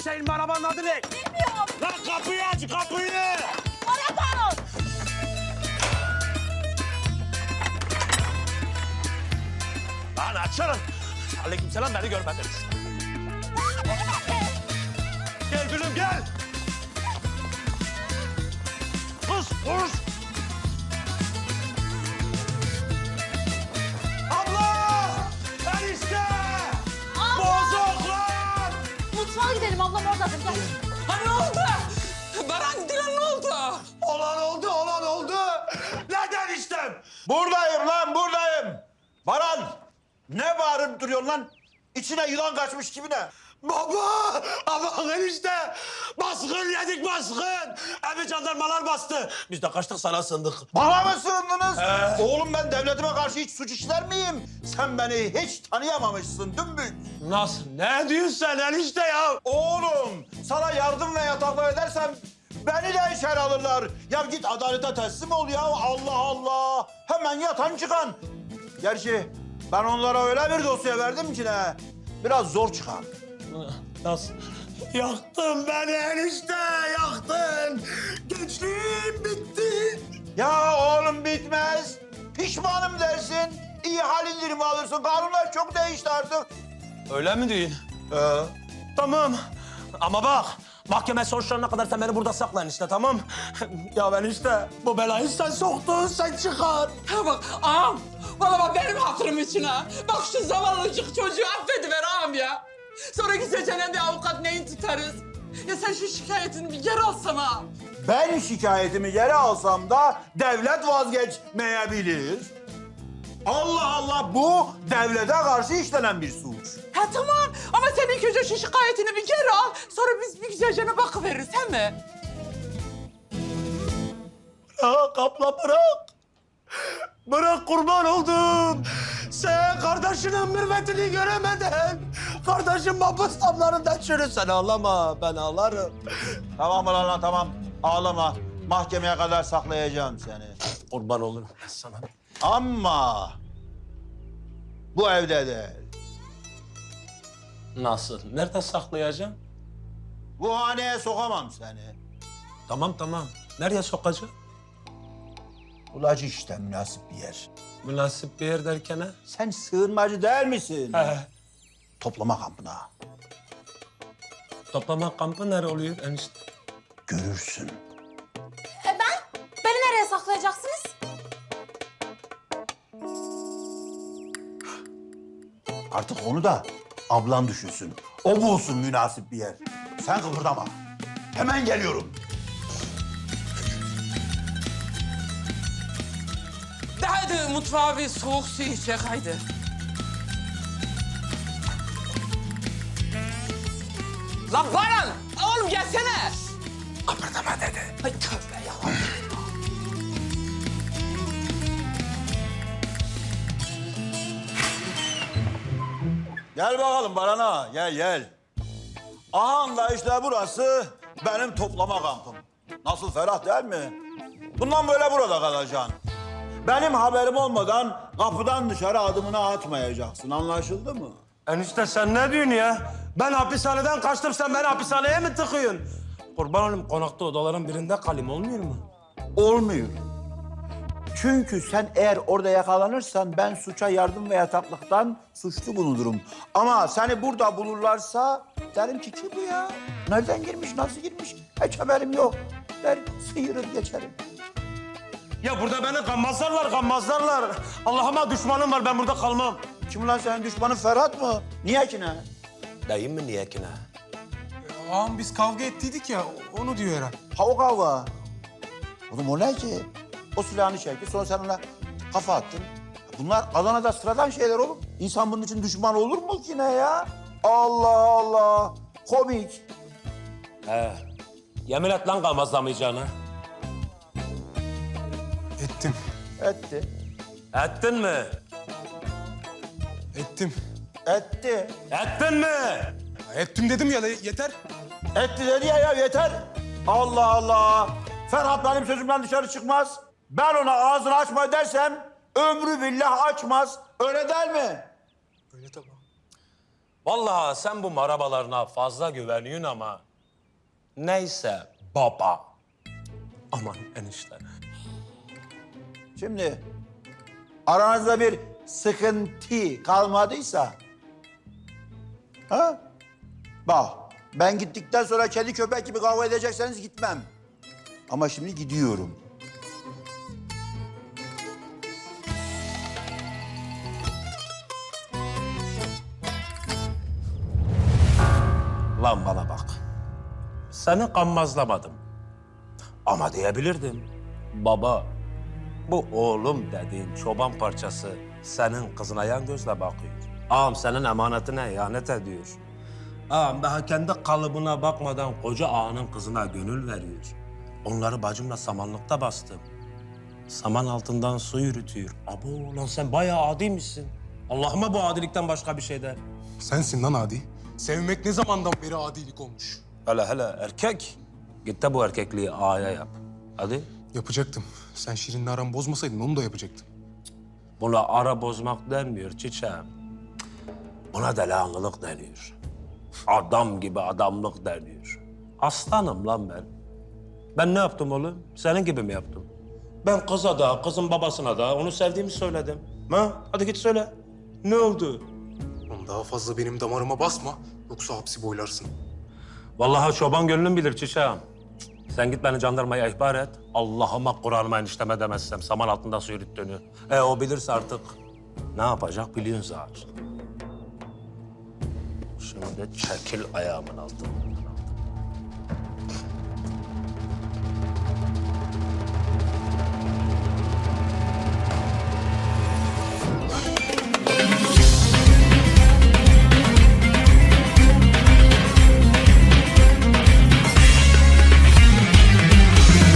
senin bu arabanın adı ne? Bilmiyorum. Lan kapıyı aç kapıyı. Araba. Lan açarım. Aleykümselam beni görmediniz. Mutfağa gidelim ablam oradadır gel. Ha ne oldu? Baran Dilan ne oldu? Olan oldu, olan oldu. Neden istem? Buradayım lan buradayım. Baran ne bağırıp duruyorsun lan? İçine yılan kaçmış gibi ne? Baba! Aman enişte! Baskın yedik baskın! Evi jandarmalar bastı. Biz de kaçtık sana sındık. Bana mı sığındınız? Oğlum ben devletime karşı hiç suç işler miyim? Sen beni hiç tanıyamamışsın dümbük. Nasıl? Ne diyorsun sen enişte ya? Oğlum sana yardım ve yataklar edersem beni de içeri alırlar. Ya git adalete teslim ol ya Allah Allah. Hemen yatan çıkan. Gerçi ben onlara öyle bir dosya verdim ki ne? Biraz zor çıkar. Nasıl? Yaktın beni enişte, yaktın. Gençliğim bitti. Ya oğlum bitmez. Pişmanım dersin. İyi hal indirimi alırsın. Kanunlar çok değişti artık. Öyle mi diyorsun? Ee, Tamam. Ama bak, mahkeme sonuçlarına kadar sen beni burada sakla enişte, tamam? ya ben işte bu belayı sen soktun, sen çıkar. Ha bak ağam. Valla bak benim hatırım için ha. Bak şu zavallıcık çocuğu affediver ağam ya. Sonra gideceğine bir avukat neyin tutarız? Ya sen şu şikayetini bir geri alsana. ben şikayetimi geri alsam da devlet vazgeçmeyebilir. Allah Allah bu devlete karşı işlenen bir suç. Ha tamam ama sen ilk önce şu şikayetini bir geri al. Sonra biz bir güzelce bakıveririz he mi? Bırak abla bırak. Bırak kurban oldum. Sen kardeşinin mürvetini göremedin. Kardeşim mahpus damlarında çürü. Sen ağlama, ben ağlarım. Tamam mı lan lan tamam. Ağlama. Mahkemeye kadar saklayacağım seni. Kurban olurum ben sana. Ama bu evde değil. Nasıl? Nerede saklayacağım? Bu haneye sokamam seni. Tamam tamam. Nereye sokacağım? Ulacı işte münasip bir yer. Münasip bir yer derken ha? Sen sığınmacı değil misin? He. Toplama kampına. Toplama kampı nere oluyor enişte? Görürsün. E ben? Beni nereye saklayacaksınız? Artık onu da ablan düşünsün. O bulsun münasip bir yer. Sen kıpırdama. Hemen geliyorum. De haydi mutfağa bir soğuk su içecek haydi. Lan Baran! Oğlum gelsene! Kıpırdama dedi. Ay tövbe ya. Gel bakalım Barana, gel gel. Aha da işte burası benim toplama kampım. Nasıl ferah değil mi? Bundan böyle burada kalacaksın. Benim haberim olmadan kapıdan dışarı adımını atmayacaksın. Anlaşıldı mı? Enişte sen ne diyorsun ya? Ben hapishaneden kaçtım, sen beni hapishaneye mi tıkıyorsun? Kurban olayım, konakta odaların birinde kalayım, olmuyor mu? Olmuyor. Çünkü sen eğer orada yakalanırsan ben suça yardım ve yataklıktan suçlu bulunurum. Ama seni burada bulurlarsa derim ki kim bu ya? Nereden girmiş, nasıl girmiş? Hiç haberim yok. Der sıyırır geçerim. Ya burada beni gammazlarlar, gammazlarlar. Allah'ıma düşmanım var, ben burada kalmam. Kim lan senin düşmanın Ferhat mı? Niye ki ne? Değil mi niye ki ne? Ağam biz kavga ettiydik ya onu diyor herhalde. Ha o kavga. Oğlum o ne ki? O silahını çekti sonra sen ona kafa attın. Bunlar Adana'da sıradan şeyler oğlum. İnsan bunun için düşman olur mu ki ne ya? Allah Allah. Komik. He. Yemin et lan gammazlamayacağına. Ettim, Etti. Ettin mi? Ettim. Etti. Ettin mi? Ettim dedim ya yeter. Etti dedi ya, ya yeter. Allah Allah. Ferhat benim sözümden dışarı çıkmaz. Ben ona ağzını açma dersem ömrü billah açmaz. Öyle değil mi? Öyle tabii. Vallahi sen bu marabalarına fazla güveniyorsun ama... Neyse baba. Aman enişte. Şimdi aranızda bir sıkıntı kalmadıysa... Ha? Bak ben gittikten sonra kedi köpek gibi kavga edecekseniz gitmem. Ama şimdi gidiyorum. Lan bana bak. Seni kanmazlamadım. Ama diyebilirdim. Baba, bu oğlum dediğin çoban parçası senin kızına yan gözle bakıyor. Ağam senin emanetine ihanet ediyor. Ağam daha kendi kalıbına bakmadan koca ağanın kızına gönül veriyor. Onları bacımla samanlıkta bastım. Saman altından su yürütüyor. Abo lan sen bayağı adiymişsin. Allah'ıma bu adilikten başka bir şey de. Sensin lan adi. Sevmek ne zamandan beri adilik olmuş? Hele hele erkek. Git de bu erkekliği ağaya yap. Hadi. Yapacaktım. Sen Şirin'le aramı bozmasaydın onu da yapacaktım. Buna ara bozmak denmiyor çiçeğim. Buna delanlılık deniyor. Adam gibi adamlık deniyor. Aslanım lan ben. Ben ne yaptım oğlum? Senin gibi mi yaptım? Ben kıza da, kızın babasına da onu sevdiğimi söyledim. Ha? Hadi git söyle. Ne oldu? Oğlum daha fazla benim damarıma basma. Yoksa hapsi boylarsın. Vallahi çoban gönlüm bilir çiçeğim. Sen git beni jandarmaya ihbar et. Allah'ıma Kur'an'ıma enişteme demezsem saman altında su yürüttüğünü. E o bilirse artık ne yapacak biliyorsun zaten. Şimdi çekil ayağımın altından.